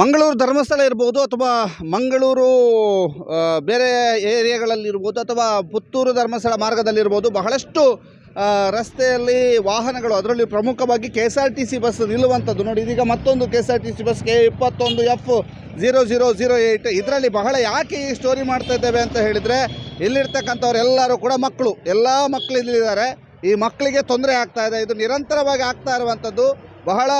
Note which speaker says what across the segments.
Speaker 1: ಮಂಗಳೂರು ಧರ್ಮಸ್ಥಳ ಇರ್ಬೋದು ಅಥವಾ ಮಂಗಳೂರು ಬೇರೆ ಏರಿಯಾಗಳಲ್ಲಿರ್ಬೋದು ಅಥವಾ ಪುತ್ತೂರು ಧರ್ಮಸ್ಥಳ ಮಾರ್ಗದಲ್ಲಿರ್ಬೋದು ಬಹಳಷ್ಟು ರಸ್ತೆಯಲ್ಲಿ ವಾಹನಗಳು ಅದರಲ್ಲಿ ಪ್ರಮುಖವಾಗಿ K S R T C bus ನಿಲ್ಲುವಂಥದ್ದು. ನೋಡಿ, ಇದೀಗ ಮತ್ತೊಂದು K S R T C bus K ಇಪ್ಪತ್ತೊಂದು F zero zero zero eight ಇದರಲ್ಲಿ ಬಹಳ ಯಾಕೆ ಈ ಸ್ಟೋರಿ ಮಾಡ್ತಾ ಇದ್ದೇವೆ ಅಂತ ಹೇಳಿದರೆ ಇಲ್ಲಿರ್ತಕ್ಕಂಥವ್ರೆಲ್ಲರೂ ಕೂಡ ಮಕ್ಕಳು. ಎಲ್ಲ ಮಕ್ಕಳು ಇಲ್ಲಿದ್ದಾರೆ. ಈ ಮಕ್ಕಳಿಗೆ ತೊಂದರೆ ಆಗ್ತಾ ಇದೆ. ಇದು ನಿರಂತರವಾಗಿ ಆಗ್ತಾ ಇರುವಂಥದ್ದು. ಬಹಳ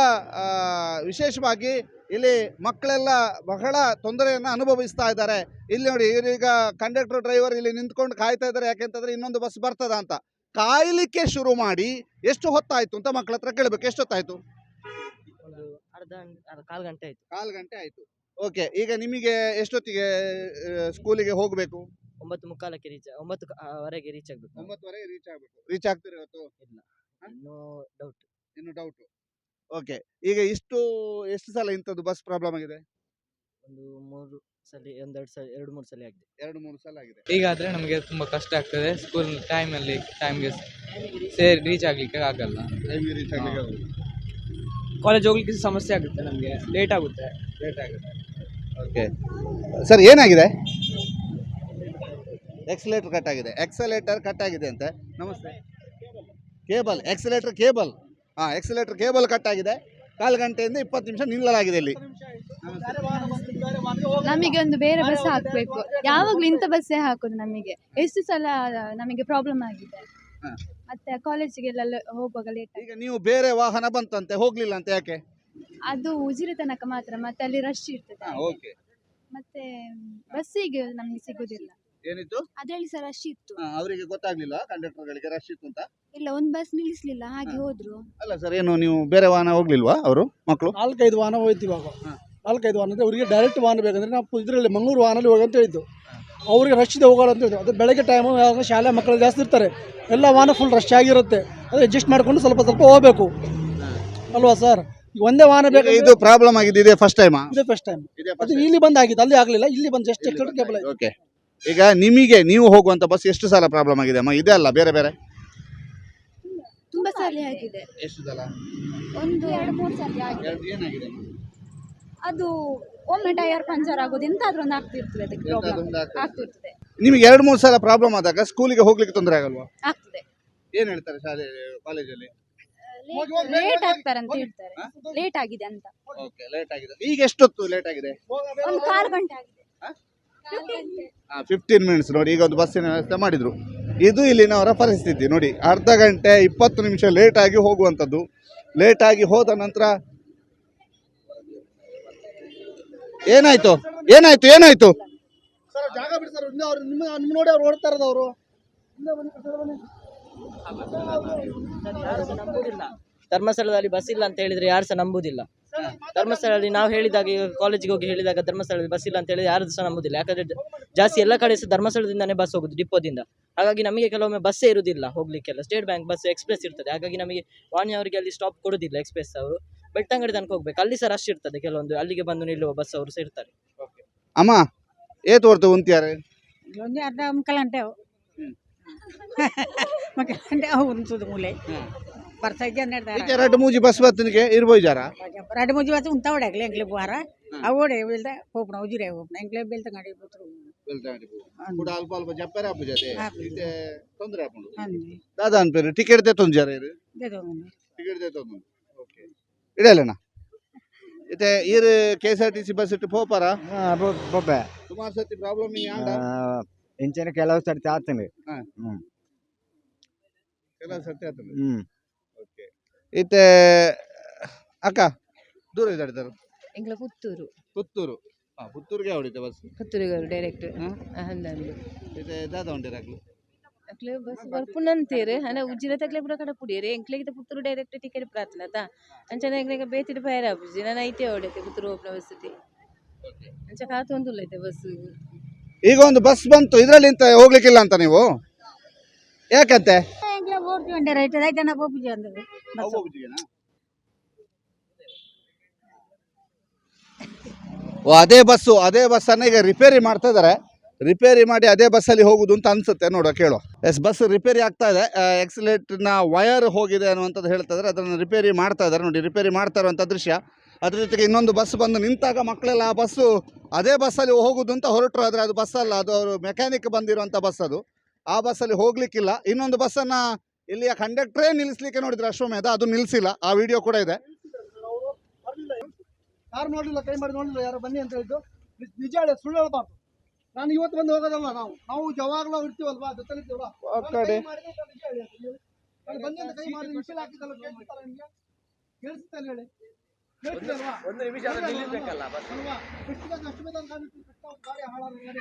Speaker 1: ವಿಶೇಷವಾಗಿ ಇಲ್ಲಿ ಮಕ್ಕಳೆಲ್ಲ ಬಹಳ ತೊಂದರೆಯನ್ನು ಅನುಭವಿಸ್ತಾ ಇದ್ದಾರೆ. ಇಲ್ಲಿ ನೋಡಿ ಈಗ ಕಂಡಕ್ಟರ್ ಡ್ರೈವರ್ ಇಲ್ಲಿ ನಿಂತ್ಕೊಂಡು ಕಾಯ್ತಾ ಇದ್ದಾರೆ. ಯಾಕೆಂತಂದ್ರೆ ಇನ್ನೊಂದು ಬಸ್ ಬರ್ತದ ಅಂತ. ಕಾಯಲಿಕ್ಕೆ ಶುರು ಮಾಡಿ ಎಷ್ಟು ಹೊತ್ತಾಯ್ತು ಅಂತ ಮಕ್ಕಳ ಹತ್ರ ಕೇಳಬೇಕು. ಎಷ್ಟೊತ್ತಾಯ್ತು
Speaker 2: ಹೊತ್ತಾಯ್ತು? ಕಾಲು ಗಂಟೆ ಆಯ್ತು.
Speaker 1: ಕಾಲು ಗಂಟೆ ಆಯ್ತು. ಓಕೆ ಈಗ ನಿಮಗೆ ಎಷ್ಟೊತ್ತಿಗೆ ಸ್ಕೂಲಿಗೆ ಹೋಗಬೇಕು?
Speaker 2: ಒಂಬತ್ತು ಮುಕ್ಕಾಲಕ್ಕೆ ರೀಚ್ ಒಂಬತ್ತು ವರೆಗೆ ರೀಚ್ ಆಗ್ಬೇಕು.
Speaker 1: ಒಂಬತ್ತುವರೆಗೆ ರೀಚ್ ಆಗ್ಬೇಕು. ರೀಚ್ ಆಗ್ತೀರಿ ಇವತ್ತು
Speaker 2: ಇಲ್ಲ? ಇನ್ನೂ ಡೌಟ್
Speaker 1: ಇನ್ನು ಡೌಟು ಓಕೆ. ಈಗ ಇಷ್ಟು ಎಷ್ಟು ಸಲ ಇಂಥದ್ದು ಬಸ್ ಪ್ರಾಬ್ಲಮ್ ಆಗಿದೆ?
Speaker 2: ಒಂದು ಮೂರು ಸಲ ಒಂದೆರಡು ಸಲ ಎರಡು ಮೂರು ಸಲ ಆಗಿದೆ.
Speaker 1: ಎರಡು ಮೂರು ಸಲ ಆಗಿದೆ.
Speaker 3: ಹೀಗಾದರೆ ನಮಗೆ ತುಂಬ ಕಷ್ಟ ಆಗ್ತದೆ. ಸ್ಕೂಲ್ ಟೈಮಲ್ಲಿ ಟೈಮ್ಗೆ ಸೇರಿ ರೀಚ್ ಆಗಲಿಕ್ಕೆ ಆಗಲ್ಲ.
Speaker 1: ಟೈಮಿಗೆ ರೀಚ್ ಆಗಲಿಕ್ಕೆ
Speaker 3: ಕಾಲೇಜ್ ಹೋಗ್ಲಿಕ್ಕೆ ಸಮಸ್ಯೆ ಆಗುತ್ತೆ ನಮಗೆ. ಲೇಟ್ ಆಗುತ್ತೆ.
Speaker 1: ಲೇಟ್ ಆಗುತ್ತೆ. ಓಕೆ. ಸರ್ ಏನಾಗಿದೆ? ಎಕ್ಸಲೇಟರ್ ಕಟ್ ಆಗಿದೆ. ಎಕ್ಸಲೇಟರ್ ಕಟ್ ಆಗಿದೆ ಅಂತೆ. ನಮಸ್ತೆ. ಕೇಬಲ್. Accelerator cable. ಹಾಂ ಎಕ್ಸಲೇಟರ್ ಕೇಬಲ್ ಕಟ್ ಆಗಿದೆ. ಕಾಲು ಗಂಟೆಯಿಂದ ಇಪ್ಪತ್ತು ನಿಮಿಷ ನಿಲ್ಲಲಾಗಿದೆ ಇಲ್ಲಿ.
Speaker 4: ನಮಗೆ ಒಂದು ಬೇರೆ ಬಸ್ ಹಾಕಬೇಕು. ಯಾವಾಗಲೂ ಇಂಥ ಬಸ್ಸೇ ಹಾಕೋದು ನಮಗೆ. ಎಷ್ಟು ಸಲ ನಮಗೆ ಪ್ರಾಬ್ಲಮ್ ಆಗಿದೆ. ಮತ್ತೆ ಕಾಲೇಜಿಗೆಲ್ಲ ಹೋಗುವಾಗ ಲೇಟ್
Speaker 1: ಈಗ ನೀವು ಬೇರೆ ವಾಹನ ಬಂತಂತೆ ಹೋಗ್ಲಿಲ್ಲ ಅಂತ ಯಾಕೆ?
Speaker 4: ಅದು ಉಜಿರೆ ತನಕ ಮಾತ್ರ ಮತ್ತೆ ಅಲ್ಲಿ ರಶ್ ಇರ್ತದೆ. ಮತ್ತೆ ಬಸ್ಸಿಗೆ ನಮಗೆ ಸಿಗುದಿಲ್ಲ.
Speaker 1: ಏನಿತ್ತು?
Speaker 4: ಅದ್ರಲ್ಲಿ ಸರ್ ರಶ್ ಇತ್ತು.
Speaker 1: ಅವರಿಗೆ ಗೊತ್ತಾಗ್ಲಿಲ್ಲ ಕಂಡಕ್ಟರ್ಗಳಿಗೆ ರಶ್ ಇತ್ತು ಅಂತ?
Speaker 4: ಇಲ್ಲ ಒಂದು ಬಸ್ ನಿಲ್ಲಿಸ್ಲಿಲ್ಲ ಹಾಗೆ. ಹೋದ್ರು.
Speaker 1: ಅಲ್ಲ ಸರ್ ಏನು ನೀವು ಬೇರೆ ವಾಹನ ಹೋಗ್ಲಿಲ್ವಾ ಅವರು ಮಕ್ಕಳು
Speaker 5: ನಾಲ್ಕೈದು ವಾಹನ ಹೋಯ್ತು ಇವಾಗ. ನಾಲ್ಕೈದು ವಾಹನ ಅಂದ್ರೆ ಅವರಿಗೆ ಡೈರೆಕ್ಟ್ ವಾಹನ ಬೇಕಂದ್ರೆ ನಾವು ಇದರಲ್ಲಿ ಮಂಗಳೂರು ವಾಹನಲ್ಲಿ ಹೋಗಿ ಅಂತ ಹೇಳಿದ್ದು. ಅವರಿಗೆ ರಶ್ ಇದೆ ಹೋಗೋಣ ಅಂತ ಹೇಳಿದ್ರು ಅದು ಬೆಳಗ್ಗೆ ಟೈಮು ಯಾವಾಗ ಶಾಲೆ ಮಕ್ಕಳು ಜಾಸ್ತಿ ಇರ್ತಾರೆ. ಎಲ್ಲ ವಾಹನ ಫುಲ್ ರಶ್ ಆಗಿರುತ್ತೆ. ಅದು ಅಡ್ಜಸ್ಟ್ ಮಾಡಿಕೊಂಡು ಸ್ವಲ್ಪ ಸ್ವಲ್ಪ ಹೋಗ್ಬೇಕು. ಅಲ್ವಾ ಸರ್ ಈಗ ಒಂದೇ ವಾಹನ ಬೇಕು
Speaker 1: ಇದು ಪ್ರಾಬ್ಲಮ್ ಆಗಿದೆ ಇದೇ ಫಸ್ಟ್ ಟೈಮ್
Speaker 5: ಇದೇ ಫಸ್ಟ್ ಟೈಮ್ ಅದು ಇಲ್ಲಿ ಬಂದಾಗಿದೆ ಅಲ್ಲಿ ಆಗಲಿಲ್ಲ. ಇಲ್ಲಿ ಬಂದು ಜಸ್ಟ್ ಕೇಬಲ್ ಆಯ್ತು?
Speaker 1: ಓಕೆ ಈಗ ನಿಮಗೆ ನೀವು ಹೋಗುವಂತ ಬಸ್ ಎಷ್ಟು ಸಲ ಪ್ರಾಬ್ಲಮ್ ಆಗಿದೆ ಅಮ್ಮ? ಇದೆ ಅಲ್ಲ ಬೇರೆ ಬೇರೆ?
Speaker 4: ತುಂಬಾ ಸಲ ಆಗಿದೆ.
Speaker 1: ಎಷ್ಟು ಸಲ?
Speaker 4: ಒಂದು ಎರಡು ಮೂರು ಸಲ ಆಗಿದೆ.
Speaker 1: ಏನಾಗಿದೆ?
Speaker 4: ಅದು ಒಮ್ಮೆ ಟೈರ್ ಪಂಚರ್ ಆಗೋದು ಎಂತಾದ್ರೂ ಒಂದು ಆಗ್ತಿರ್ತದೆ ಅದಕ್ಕೆ ಪ್ರಾಬ್ಲಮ್ ಆಗ್ತಿರ್ತದೆ.
Speaker 1: ನಿಮಗೆ ಎರಡು ಮೂರು ಸಲ ಪ್ರಾಬ್ಲಮ್ ಆದಾಗ ಸ್ಕೂಲಿಗೆ ಹೋಗ್ಲಿಕ್ಕೆ ತೊಂದರೆ ಆಗಲ್ವಾ?
Speaker 4: ಆಗ್ತದೆ.
Speaker 1: ಏನ್ ಹೇಳ್ತಾರೆ ಶಾಲೆ ಕಾಲೇಜಲ್ಲಿ
Speaker 4: ಲೇಟ್ ಆಗ್ತಾರೆ ಅಂತ ಹೇಳ್ತಾರೆ. ಲೇಟ್ ಆಗಿದೆ ಅಂತ.
Speaker 1: ಓಕೆ ಲೇಟ್ ಆಗಿದೆ. ಈಗ ಎಷ್ಟೊತ್ತು ಲೇಟ್ ಆಗಿದೆ?
Speaker 4: ಒಂದು ಕಾಲು ಗಂಟೆ ಆಗಿದೆ.
Speaker 1: ಫಿಫ್ಟೀನ್ ಮಿನಿಟ್ಸ್ ನೋಡಿ ಈಗ ಒಂದು ಬಸ್ಸಿನ ವ್ಯವಸ್ಥೆ ಮಾಡಿದ್ರು. ಇದು ಇಲ್ಲಿನವರ ಪರಿಸ್ಥಿತಿ. ನೋಡಿ ಅರ್ಧ ಗಂಟೆ ಇಪ್ಪತ್ತು ನಿಮಿಷ ಲೇಟಾಗಿ ಆಗಿ ಹೋಗುವಂಥದ್ದು. ಲೇಟಾಗಿ ಆಗಿ ಹೋದ ನಂತರ ಏನಾಯ್ತು? ಏನಾಯ್ತು? ಏನಾಯ್ತು?
Speaker 5: ಸರ್ ಜಾಗ ಬಿಡಿ ಸರ್. ಇನ್ನೂ ಅವ್ರು ನಿಮ್ಮ ನಿಮ್ಮ ನೋಡಿ ಅವ್ರು ಓಡ್ತಾ ಇರೋದು ಅವರು.
Speaker 2: ಯಾರು ಸಹ ನಂಬುದಿಲ್ಲ. ಧರ್ಮಸ್ಥಳದಲ್ಲಿ ಬಸ್ ಇಲ್ಲ ಅಂತ ಹೇಳಿದ್ರೆ ಯಾರು ಸಹ ನಂಬುದಿಲ್ಲ. ಧರ್ಮಸ್ಥಳದಲ್ಲಿ ನಾವು ಹೇಳಿದಾಗ ಈಗ ಕಾಲೇಜಿಗೆ ಹೋಗಿ ಹೇಳಿದಾಗ ಧರ್ಮಸ್ಥಳದಲ್ಲಿ ಬಸ್ ಇಲ್ಲ ಅಂತ ಹೇಳಿದ್ರೆ ಯಾರು ಸಹ ನಂಬುದಿಲ್ಲ. ಯಾಕಂದ್ರೆ ಜಾಸ್ತಿ ಎಲ್ಲ ಕಡೆ ಸಹ ಧರ್ಮಸ್ಥಳದಿಂದನೇ ಬಸ್ ಹೋಗುದು ಡಿಪೋದಿಂದ ಹಾಗಾಗಿ ನಮಗೆ ಕೆಲವೊಮ್ಮೆ ಬಸ್ಸೇ ಇರುವುದಿಲ್ಲ ಹೋಗ್ಲಿಕ್ಕೆಲ್ಲ ಸ್ಟೇಟ್ ಬ್ಯಾಂಕ್ ಬಸ್ ಎಕ್ಸ್ಪ್ರೆಸ್ ಇರ್ತದೆ. ಹಾಗಾಗಿ ನಮಗೆ ವಾಣಿ ಅವರಿಗೆ ಅಲ್ಲಿ ಸ್ಟಾಪ್ ಕೊಡುದಿಲ್ಲ ಎಕ್ಸ್ಪ್ರೆಸ್ ಅವರು. ಬೆಳ್ತಂಗಡಿ ತನಕ ಹೋಗ್ಬೇಕು. ಅಲ್ಲಿ ಸಹ ರಶ್ ಇರ್ತದೆ ಕೆಲವೊಂದು. ಅಲ್ಲಿಗೆ ಬಂದು ನಿಲ್ಲುವ ಬಸ್ ಅವರು ಸೇರ್ತಾರೆ ಇರ್ತಾರೆ.
Speaker 1: ಅಮ್ಮ ಏ ತೋರ್ತು ಉಂತ್ಯಾರೆ?
Speaker 6: ಒಂದು ಅರ್ಧ ಅವು. ಅವು ಉಂಟು ಮೂಲೆ. ಹನ್ನೆರಡು
Speaker 1: ಈಚೆ ಎರಡು ಮೂಜಿ ಬಸ್ ಬತ್ತನಿಗೆ ಇರ್ಬೋದು ಜಾರ?
Speaker 6: ಎರಡು ಮುಜಿ ವಾಸ ಉಂಟ ಹೊಡಕ್ಲೆ ಎಂಕ್ಲೆ ಬುವಾರ ಅವಡೆ ಬೆಳ್ದ ಹೋಗ್ನ ಉಜಿರೆ ಹೋಗ್ನ ಎಂಕ್ಲೆ ಬೆಳ್ತ ಗಾಡಿ ಬಿಟ್ರು
Speaker 1: ಕೂಡ ಅಲ್ಪ ಅಲ್ಪ ಜಪ್ಪರೆ ಆಪು ಜತೆ. ಈಚೆ ತೊಂದರೆ ಆಪುಂಡು. ದಾದಾ ಅನ್ಪೇರು ಟಿಕೆಟ್ ಜಾರ ಇರು
Speaker 6: ಇದೇ ಒಂದು
Speaker 1: ಟಿಕೆಟ್ ಓಕೆ. ಇತ್ತೆ ಈರ್ K S R T C bus ಇಟ್ಟು ಸುಮಾರು ಸತಿ ಪ್ರಾಬ್ಲಮ್ ಆಂಡ?
Speaker 7: ಇಂಚಿನ ಕೆಲವು ಸರ್ತಿ ಆತಂಗೆ
Speaker 1: ಕೆಲವು ಆತದೆ.
Speaker 7: ಹ್ಮ್.
Speaker 1: ಇತ್ತೆ ಅಕ್ಕ ದೂರ ಇದ್ದಾಡ್ತಾರೆ
Speaker 8: ಎಂಗ್ಲ ಪುತ್ತೂರು.
Speaker 1: ಪುತ್ತೂರು. ಹಾಂ ಪುತ್ತೂರಿಗೆ ಹೊಡಿತೆ ಬಸ್?
Speaker 8: ಪುತ್ತೂರಿಗೆ ಡೈರೆಕ್ಟ್? ಹಂದಂದು
Speaker 1: ಇದೆ ದಾದಾ ಉಂಟಿರ
Speaker 8: ಅಕ್ಲೆ ಬಸ್ ಬರ್ಪುನಂತೇರು ಹನ ಉಜ್ಜಿರ ತಕ್ಲೆ ಪುರ ಕಡ ಪುಡಿಯರೆ ಎಂಕ್ಲೆಗಿದ ಪುತ್ತೂರು ಡೈರೆಕ್ಟ್ ಟಿಕೆಟ್ ಪ್ರಾತ್ಲತ ಅಂಚನೆ ಎಂಕ್ಲೆಗೆ ಬೇತಿಡ್ ಫೈರ್ ಆಪುಜಿ ನಾನು ಐತೆ ಹೊಡೆತೆ ಪುತ್ತೂರು ಹೋಗ್ನ ಬಸ್ಸಿತಿ ಅಂಚ ಕಾತೊಂದುಲ್ಲೈತೆ ಬಸ್.
Speaker 1: ಈಗ ಒಂದು ಬಸ್ ಬಂತು. ಇದ್ರಲ್ಲಿ ಇಂತ ಹೋಗ್ಲಿಕ್ಕಿಲ್ಲ ಅಂತ ನೀವು? ಯಾಕಂತೆ?
Speaker 6: ರೈಟ್ ಪೂಜೆ ಅಂದ್ವಿ ಬಸ್
Speaker 1: ಓ ಅದೇ ಬಸ್ಸು ಅದೇ ಬಸ್ಸನ್ನ ಈಗ ರಿಪೇರಿ ಮಾಡ್ತಾ ಇದ್ದಾರೆ ರಿಪೇರಿ ಮಾಡಿ ಅದೇ ಬಸ್ಸಲ್ಲಿ ಹೋಗುದು ಅಂತ ಅನ್ಸುತ್ತೆ. ನೋಡೋ ಕೇಳೋ. ಎಸ್ ಬಸ್ ರಿಪೇರಿ ಆಗ್ತಾ ಇದೆ. ಎಕ್ಸಲೇಟ್ನ ವಯರ್ ಹೋಗಿದೆ ಅನ್ನುವಂಥದ್ದು ಹೇಳ್ತಾ ಇದ್ದಾರೆ ಅದನ್ನು ರಿಪೇರಿ ಮಾಡ್ತಾ ಇದ್ದಾರೆ ನೋಡಿ ರಿಪೇರಿ ಮಾಡ್ತಾ ಇರುವಂಥ ದೃಶ್ಯ. ಅದ್ರ ಜೊತೆಗೆ ಇನ್ನೊಂದು ಬಸ್ ಬಂದು ನಿಂತಾಗ ಮಕ್ಕಳೆಲ್ಲ ಆ ಬಸ್ಸು ಅದೇ ಬಸ್ಸಲ್ಲಿ ಹೋಗೋದು ಅಂತ ಹೊರಟರು. ಆದರೆ ಅದು ಬಸ್ ಅಲ್ಲ. ಅದು ಅವರು ಮೆಕ್ಯಾನಿಕ್ ಬಂದಿರುವಂಥ ಬಸ್ ಅದು. ಆ ಬಸ್ಸಲ್ಲಿ ಹೋಗ್ಲಿಕ್ಕಿಲ್ಲ. ಇನ್ನೊಂದು ಬಸ್ಸನ್ನು ಇಲ್ಲಿಯ ಕಂಡಕ್ಟ್ರೇ ನಿಲ್ಲಿಸ್ಲಿಕ್ಕೆ ನೋಡಿದ್ರೆ ಅಶ್ವಮೇಧ ಅದು ನಿಲ್ಲಿಸಿಲ್ಲ ಆ ವಿಡಿಯೋ ಕೂಡ ಇದೆ
Speaker 5: ಯಾರು ನೋಡಲಿಲ್ಲ ಕೈ ಮಾಡಿ ನೋಡಲಿಲ್ಲ ಯಾರು ಬನ್ನಿ ಅಂತ ಹೇಳಿದ್ದು ನಿಜ- ಹೇಳಿ ಸುಳ್ಳು ಹೇಳ್ಬಾರ್ದು ನಾನು ಇವತ್ತು ಬಂದು ಹೋಗೋದಲ್ಲ ನಾವು ನಾವು ಯಾವಾಗಲೂ ಇರ್ತೀವಲ್ವಾ ಹೇಳಿ ಬನ್ನಿ ಅಂತ ಕೈ ಮಾಡಿ ವಿಷಯ ಹಾಕಿದ್ದಲ್ಲ ಕೇಳಿಸ್ತಾರ ನಿಮ್ಗೆ ಕೇಳಿಸ್ತಾನೆ ಹೇಳಿ?
Speaker 2: ಒಂದು ನಿಮಿಷ
Speaker 5: ಕೃಷ್ಣ ಗಾಡಿ ಗಾಡಿ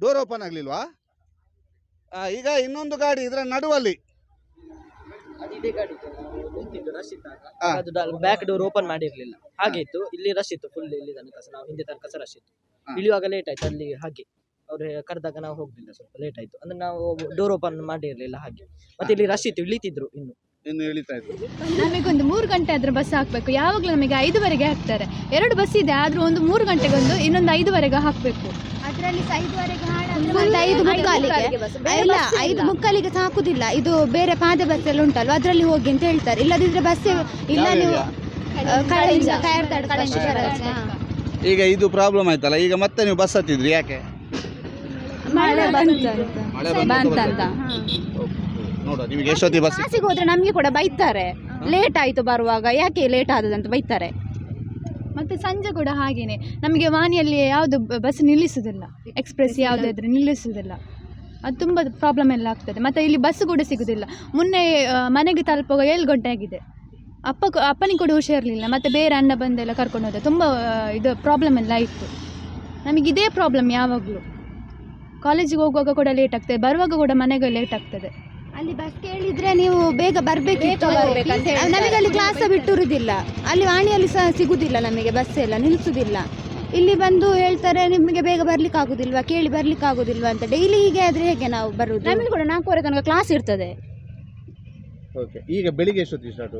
Speaker 1: ಡೋರ್ ಓಪನ್ ಆಗಲಿಲ್ವಾ? ಈಗ ಇನ್ನೊಂದು ಗಾಡಿ ಇದರ ನಡುವಲ್ಲಿ.
Speaker 2: ಬ್ಯಾಕ್ ಡೋರ್ ಓಪನ್ ಮಾಡಿರ್ಲಿಲ್ಲ. ಹಾಗೆ ಇತ್ತು ಇಲ್ಲಿ ರಶ್ ಇತ್ತು ಫುಲ್ ಇಲ್ಲಿ ತನಕ ನಾವು ಹಿಂದೆ ತನಕ ರಶ್ ಇತ್ತು. ಇಳಿಯುವಾಗ ಲೇಟ್ ಆಯ್ತು ಅಲ್ಲಿ ಹಾಗೆ. ಅವ್ರು ಕರೆದಾಗ ನಾವು ಹೋಗ್ಲಿಲ್ಲ ಸ್ವಲ್ಪ ಲೇಟ್ ಆಯ್ತು. ಅಂದ್ರೆ ನಾವು ಡೋರ್ ಓಪನ್ ಮಾಡಿರ್ಲಿಲ್ಲ ಹಾಗೆ. ಮತ್ತೆ ಇಲ್ಲಿ ರಶ್ ಇತ್ತು ಇಳಿತಿದ್ರು ಇನ್ನು.
Speaker 1: ಇನ್ನು ಇಳಿತಾ ಇತ್ತು
Speaker 4: ನಮಗೊಂದು ಮೂರು ಗಂಟೆ ಆದ್ರೆ ಬಸ್ ಹಾಕ್ಬೇಕು. ಯಾವಾಗಲೂ ನಮಗೆ ಐದುವರೆಗೆ ಹಾಕ್ತಾರೆ. ಎರಡು ಬಸ್ ಇದೆ ಆದ್ರೂ ಒಂದು ಮೂರು ಗಂಟೆಗೊಂದು ಇನ್ನೊಂದು ಐದುವರೆಗೆ ಹಾಕಬೇಕು.
Speaker 9: ಅದರಲ್ಲಿ ಐದುವರೆಗೆ ಐದು ಮುಕ್ಕಾಲಿಗೆ. ಇಲ್ಲ ಐದು ಮುಕ್ಕಾಲಿಗೆ ಸಹ ಹಾಕುದಿಲ್ಲ. ಇದು ಬೇರೆ ಪಾದ ಬಸ್ ಎಲ್ಲ ಉಂಟಲ್ವಾ? ಅದರಲ್ಲಿ ಹೋಗಿ ಅಂತ ಹೇಳ್ತಾರೆ. ಇಲ್ಲದಿದ್ರೆ ಬಸ್ ಇಲ್ಲ ನೀವು ಕಾಯರ್ತಾಡ್
Speaker 1: ಈಗ ಇದು ಪ್ರಾಬ್ಲಮ್ ಆಯ್ತಲ್ಲ. ಈಗ ಮತ್ತೆ ನೀವು ಬಸ್ ಹತ್ತಿದ್ರಿ ಯಾಕೆ?
Speaker 9: ಮಳೆ ಬಂತು
Speaker 1: ಮಳೆ ಬಂತಂತ. ನೋಡುವ ನಿಮಗೆ ಎಷ್ಟೊತ್ತಿ ಬಸ್
Speaker 9: ಕ್ಲಾಸಿಗೆ ಹೋದ್ರೆ ನಮಗೆ ಕೂಡ ಬೈತಾರೆ. ಲೇಟ್ ಆಯ್ತು ಬರುವಾಗ ಯಾಕೆ ಲೇಟ್ ಆದದಂತ ಬೈತಾರೆ.
Speaker 4: ಮತ್ತೆ ಸಂಜೆ ಕೂಡ ಹಾಗೇನೆ. ನಮಗೆ ವಾಣಿಯಲ್ಲಿ ಯಾವುದು ಬಸ್ ನಿಲ್ಲಿಸುವುದಿಲ್ಲ ಎಕ್ಸ್ಪ್ರೆಸ್ ಯಾವುದಾದ್ರೆ ನಿಲ್ಲಿಸುವುದಿಲ್ಲ ಅದು ತುಂಬ ಪ್ರಾಬ್ಲಮ್ ಎಲ್ಲ ಆಗ್ತದೆ. ಮತ್ತೆ ಇಲ್ಲಿ ಬಸ್ ಕೂಡ ಸಿಗುವುದಿಲ್ಲ ಮೊನ್ನೆ ಆ, ಮನೆಗೆ ತಲುಪುವಾಗ ಏಳು ಗಂಟೆ ಆಗಿದೆ. ಅಪ್ಪ ಕ- ಅಪ್ಪನಿಗೆ ಕೂಡ ಹುಷಾರಿರಲಿಲ್ಲ. ಮತ್ತೆ ಬೇರೆ ಅಣ್ಣ ಬಂದೆಲ್ಲ ಕರ್ಕೊಂಡು ಹೋದ. ತುಂಬ ಆ, ಇದು ಪ್ರಾಬ್ಲಮ್ ಎಲ್ಲ ಇತ್ತು ನಮಗೆ ಇದೇ ಪ್ರಾಬ್ಲಮ್ ಯಾವಾಗಲೂ. ಕಾಲೇಜಿಗೆ ಹೋಗುವಾಗ ಕೂಡ ಲೇಟ್ ಆಗ್ತದೆ. ಬರುವಾಗ ಕೂಡ ಮನೆಗೆ ಲೇಟ್ ಆಗ್ತದೆ.
Speaker 9: ಅಲ್ಲಿ ಬಸ್ ಕೇಳಿದ್ರೆ ನೀವು ಬೇಗ ಬರ್ಬೇಕಿತ್ತು. ನಮಗೆ ಅಲ್ಲಿ ಕ್ಲಾಸ್ ಬಿಟ್ಟಿರುವುದಿಲ್ಲ. ಅಲ್ಲಿ ವಾಣಿಯಲ್ಲಿ ಸಹ ಸಿಗುದಿಲ್ಲ ನಮಗೆ ಬಸ್ ಎಲ್ಲ ನಿಲ್ಸುದಿಲ್ಲ ಇಲ್ಲಿ ಬಂದು ಹೇಳ್ತಾರೆ ನಿಮಗೆ ಬೇಗ ಬರ್ಲಿಕ್ಕೆ ಆಗುದಿಲ್ವಾ? ಕೇಳಿ ಬರ್ಲಿಕ್ಕೆ ಆಗುದಿಲ್ವಾ? ಅಂತ. ಡೈಲಿ ಹೀಗೆ ಆದ್ರೆ ಹೇಗೆ ನಾವು ಬರುದು? ನಮಗೆ ಕೂಡ ನಾಲ್ಕೂವರೆ ತನಕ ಕ್ಲಾಸ್ ಇರ್ತದೆ.
Speaker 1: ಓಕೆ ಈಗ ಬೆಳಿಗ್ಗೆ ಎಷ್ಟೊತ್ತಿಗೆ ಸ್ಟಾರ್ಟ್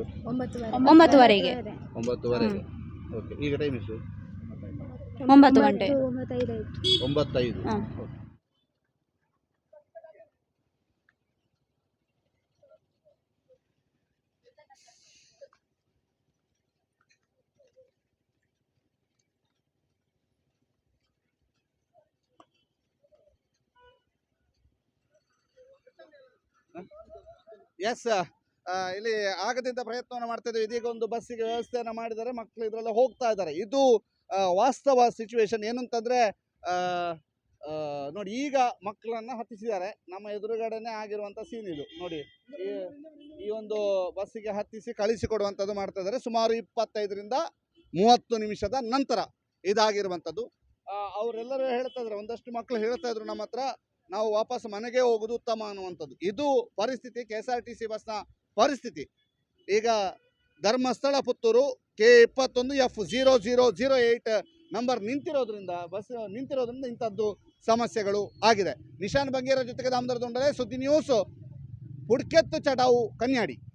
Speaker 9: ಒಂಬತ್ತುವರೆಗೆ.
Speaker 1: ಒಂಬತ್ತುವರೆಗೆ. ಓಕೆ ಈಗ ಟೈಮ್ ಎಷ್ಟು?
Speaker 9: ಒಂಬತ್ತು ಗಂಟೆ.
Speaker 1: ಒಂಬತ್ತೈದು ಎಸ್ ಇಲ್ಲಿ ಆಗದಿಂದ ಪ್ರಯತ್ನವನ್ನು ಮಾಡ್ತಾ ಇದ್ದೀವಿ ಇದೀಗ ಒಂದು ಬಸ್ಸಿಗೆ ವ್ಯವಸ್ಥೆಯನ್ನು ಮಾಡಿದ್ದಾರೆ. ಮಕ್ಕಳು ಇದರಲ್ಲಿ ಹೋಗ್ತಾ ಇದ್ದಾರೆ. ಇದು ವಾಸ್ತವ ಸಿಚುವೇಶನ್ ಆ, ನೋಡಿ ಈಗ ಮಕ್ಕಳನ್ನು ಹತ್ತಿಸಿದ್ದಾರೆ. ನಮ್ಮ ಎದುರುಗಡೆನೇ ಆಗಿರುವಂತ ಸೀನ್ ಇದು. ನೋಡಿ ಈ- ಈ ಒಂದು ಬಸ್ಸಿಗೆ ಹತ್ತಿಸಿ ಕಳಿಸಿಕೊಡುವಂಥದ್ದು ಮಾಡ್ತಾ ಇದ್ದಾರೆ. ಸುಮಾರು ಇಪ್ಪತ್ತೈದರಿಂದ ಮೂವತ್ತು ನಿಮಿಷದ ನಂತರ ಇದಾಗಿರುವಂಥದ್ದು. ಅವರೆಲ್ಲರೂ ಹೇಳ್ತಾ ಇದ್ದಾರೆ. ಒಂದಷ್ಟು ಮಕ್ಕಳು ಹೇಳ್ತಾ ಇದ್ರು ನಮ್ಮ ಹತ್ರ. ನಾವು ವಾಪಸ್ ಮನೆಗೆ ಹೋಗೋದು ಉತ್ತಮ ಅನ್ನುವಂಥದ್ದು. ಇದು ಪರಿಸ್ಥಿತಿ K S R T C ಬಸ್ನ ಪರಿಸ್ಥಿತಿ. ಈಗ ಧರ್ಮಸ್ಥಳ ಪುತ್ತೂರು ಕೆ ಇಪ್ಪತ್ತೊಂದು F zero zero zero eight number ನಿಂತಿರೋದ್ರಿಂದ, bus ನಿಂತಿರೋದ್ರಿಂದ ಇಂಥದ್ದು ಸಮಸ್ಯೆಗಳು ಆಗಿದೆ. ನಿಶಾನ್ ಬಂಗೇರ ಜೊತೆಗೆ ದಾಮೋದರ ಸುದ್ದಿ ನ್ಯೂಸ್ ಹುಡ್ಕೆತ್ತು ಚಡಾವು, ಕನ್ಯಾಡಿ.